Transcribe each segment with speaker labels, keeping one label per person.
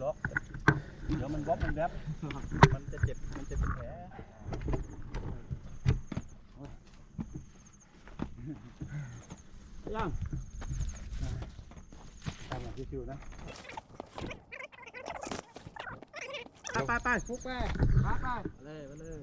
Speaker 1: หรอก เดี๋ยวมันบ๊อบมันแวบมันจะเจ็บ มันจะเป็นแผลยังทำอย่างชิวๆนะไปไปฟุกไปไปไปเลยไปเลย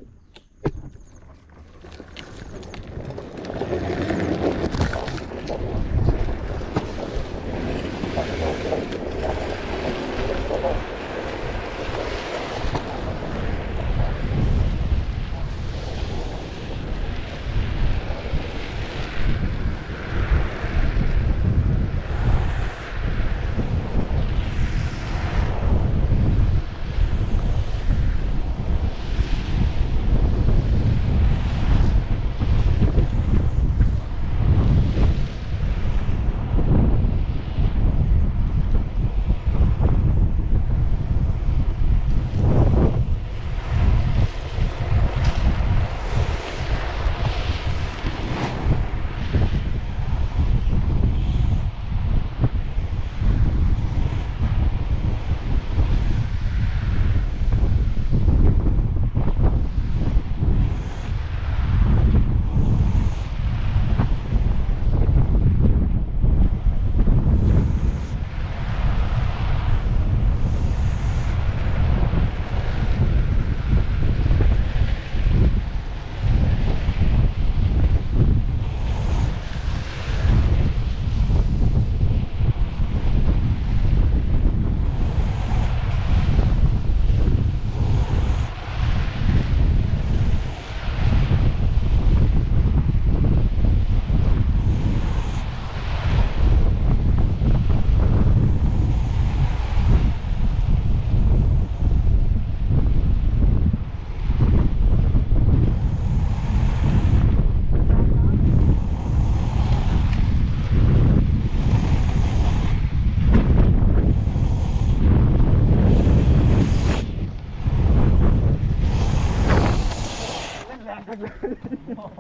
Speaker 2: โอ้โห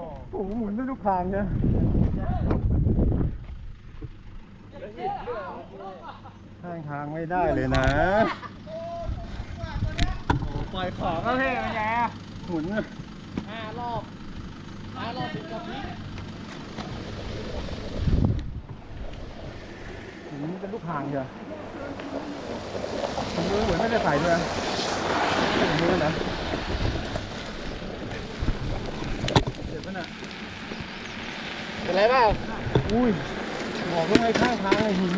Speaker 2: หมุนได้ทุกทางเนี่ยข้างทางไม่ได้เลยนะ
Speaker 1: ปล่อยของก็เท่ไง
Speaker 2: หมุนอะ
Speaker 1: ห้ารอบห้ารอบถึงกับพี
Speaker 2: หมุนเป็นลูกทางเชียวมือเหมือนไม่ได้ใส่ด้วยนะมือนะ
Speaker 1: เจ็บปะน่ะ
Speaker 2: เป็นไรเปล่าอุ้ยบอกว่าไงข้างทางไอ้หิน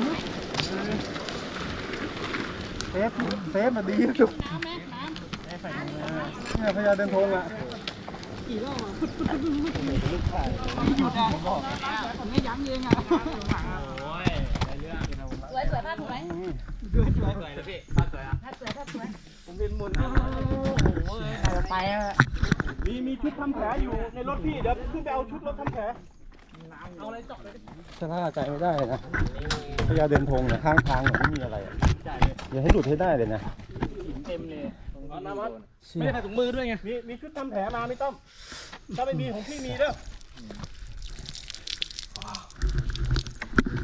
Speaker 2: เซฟเซฟมาดีที่สุดเนี่ยพญาเดินทงอะ
Speaker 1: โอ้ยได้เรื่อง
Speaker 3: สวยสวยผ้าถูกไหม
Speaker 1: สวยสวยเลยพี่ภาพสวยอะ
Speaker 3: ถ้าสวยถ้าสวย
Speaker 1: ผมเป็นมุนโอ้โหไปอะมีมีชุดทำแผลอยู่ในรถพี่เดี๋ยวขึ้นไปเอาชุดรถทำแผล เอาอะไรเจาะเลย
Speaker 2: ชะล่าใจไม่ได้เลยนะพญาเดินทงเนี่ยข้างทางเนี่ยไม่มีอะไรอะ
Speaker 1: จ่ายเลย
Speaker 2: อย่าให้หลุดให้ได้เลยนะ
Speaker 1: หินเต็มเลยน้ำมัด
Speaker 2: เชี่
Speaker 1: ไม่
Speaker 2: ย
Speaker 1: ได้ใส่ถุงมือด้วยไงมีมีชุดทำแผลมาไม่ต้องถ้าไม่มีของพี่มีเด้อ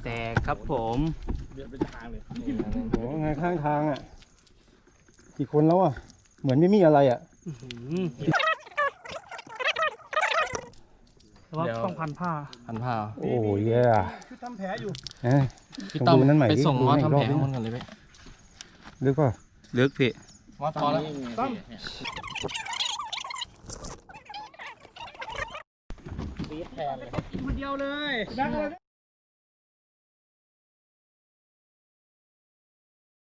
Speaker 4: แต่ครับผม
Speaker 1: เดือดเป็นทางเลย
Speaker 2: โอ้โหไงข้างทางอะกี่คนแล้วอะเหมือนไม่มีอะไรอะ
Speaker 1: แต่ว่าต้องพันผ้า
Speaker 4: พันผ้า
Speaker 2: โอ้ยแย่
Speaker 1: ชุดทำแผลอยู่
Speaker 2: เอ้ย
Speaker 4: พี่
Speaker 2: ลอง
Speaker 4: ต้อม
Speaker 2: ดูนั้นใหม่
Speaker 4: ไป
Speaker 2: ดิ
Speaker 4: ส่ง
Speaker 2: ดู
Speaker 4: มอส
Speaker 2: ให้อีก
Speaker 4: ทำ
Speaker 2: ร
Speaker 4: แผ
Speaker 2: อบ
Speaker 4: ล
Speaker 2: ดิ
Speaker 4: ข้างบนกันเลยพี่
Speaker 2: ลึกป่ะ
Speaker 4: ลึกพี่มอสพอแล้ว
Speaker 1: ต้อง
Speaker 3: ปี๊ดแทนเลย
Speaker 1: คนเดียวเลย